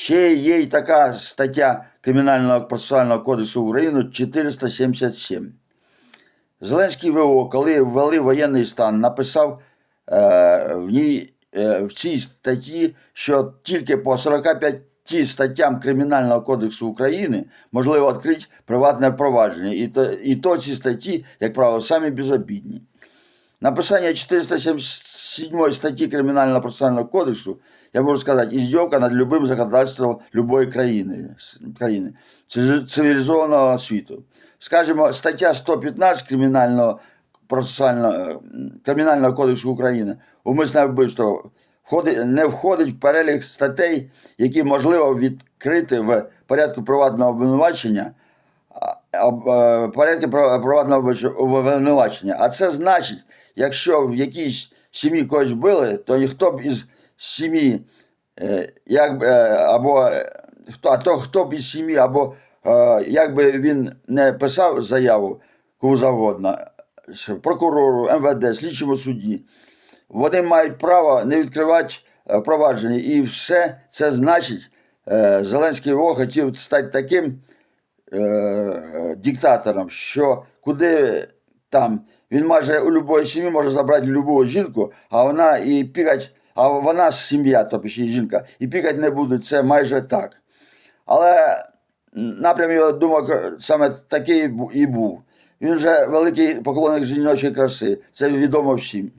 Ще є й така стаття Кримінального процесуального кодексу України 477. Зеленський ВО, коли ввели воєнний стан, написав е, в, ній, е, в цій статті, що тільки по 45 статтям Кримінального кодексу України можливо відкрити приватне провадження. І то, і то ці статті, як правило, самі безобідні. Написання 477 статті Кримінального процесуального кодексу, я можу сказати, іздьовка над любим законодавством любої країни, країни циві- цивілізованого світу. Скажімо, стаття 115 Кримінального процесуального Кримінального кодексу України умисне вбивство входить, не входить в перелік статей, які можливо відкрити в порядку приватного обвинувачення порядку приватного обвинувачення. А це значить, якщо в якійсь сім'ї когось били, то ніхто б із сім'ї, е, як, е, або е, хто, а то хто б із сім'ї, або е, як би він не писав заяву кому завгодно, прокурору, МВД, слідчому судді, вони мають право не відкривати е, провадження. І все це значить, е, Зеленський ВО хотів стати таким е, диктатором, що куди там він майже у будь-якої сім'ї може забрати любу жінку, а вона і пікать, а вона ж сім'я, тобто ще жінка, і пікать не буде. Це майже так. Але напрям його думок саме такий і був. Він вже великий поклонник жіночої краси. Це відомо всім.